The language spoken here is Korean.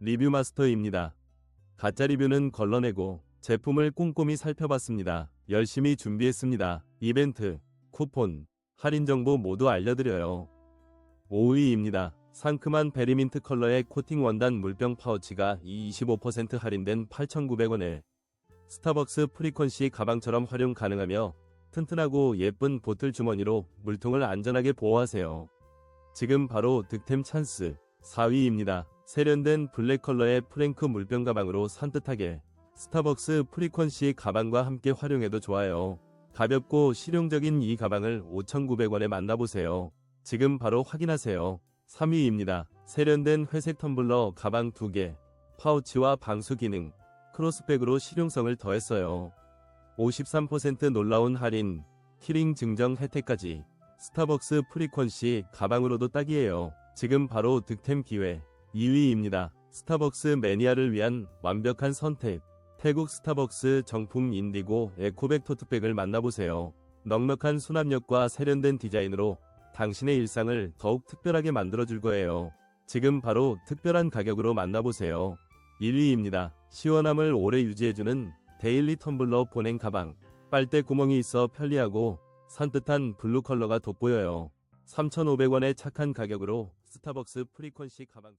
리뷰 마스터입니다. 가짜 리뷰는 걸러내고 제품을 꼼꼼히 살펴봤습니다. 열심히 준비했습니다. 이벤트, 쿠폰, 할인 정보 모두 알려드려요. 5위입니다. 상큼한 베리민트 컬러의 코팅 원단 물병 파우치가 25% 할인된 8,900원에 스타벅스 프리퀀시 가방처럼 활용 가능하며 튼튼하고 예쁜 보틀 주머니로 물통을 안전하게 보호하세요. 지금 바로 득템 찬스 4위입니다. 세련된 블랙 컬러의 프랭크 물병 가방으로 산뜻하게 스타벅스 프리퀀시 가방과 함께 활용해도 좋아요. 가볍고 실용적인 이 가방을 5,900원에 만나보세요. 지금 바로 확인하세요. 3위입니다. 세련된 회색 텀블러 가방 2개, 파우치와 방수 기능, 크로스백으로 실용성을 더했어요. 53% 놀라운 할인, 키링 증정 혜택까지 스타벅스 프리퀀시 가방으로도 딱이에요. 지금 바로 득템 기회. 2위입니다. 스타벅스 매니아를 위한 완벽한 선택. 태국 스타벅스 정품 인디고 에코백 토트백을 만나보세요. 넉넉한 수납력과 세련된 디자인으로 당신의 일상을 더욱 특별하게 만들어줄 거예요. 지금 바로 특별한 가격으로 만나보세요. 1위입니다. 시원함을 오래 유지해주는 데일리 텀블러 보냉 가방. 빨대 구멍이 있어 편리하고 산뜻한 블루 컬러가 돋보여요. 3,500원의 착한 가격으로 스타벅스 프리퀀시 가방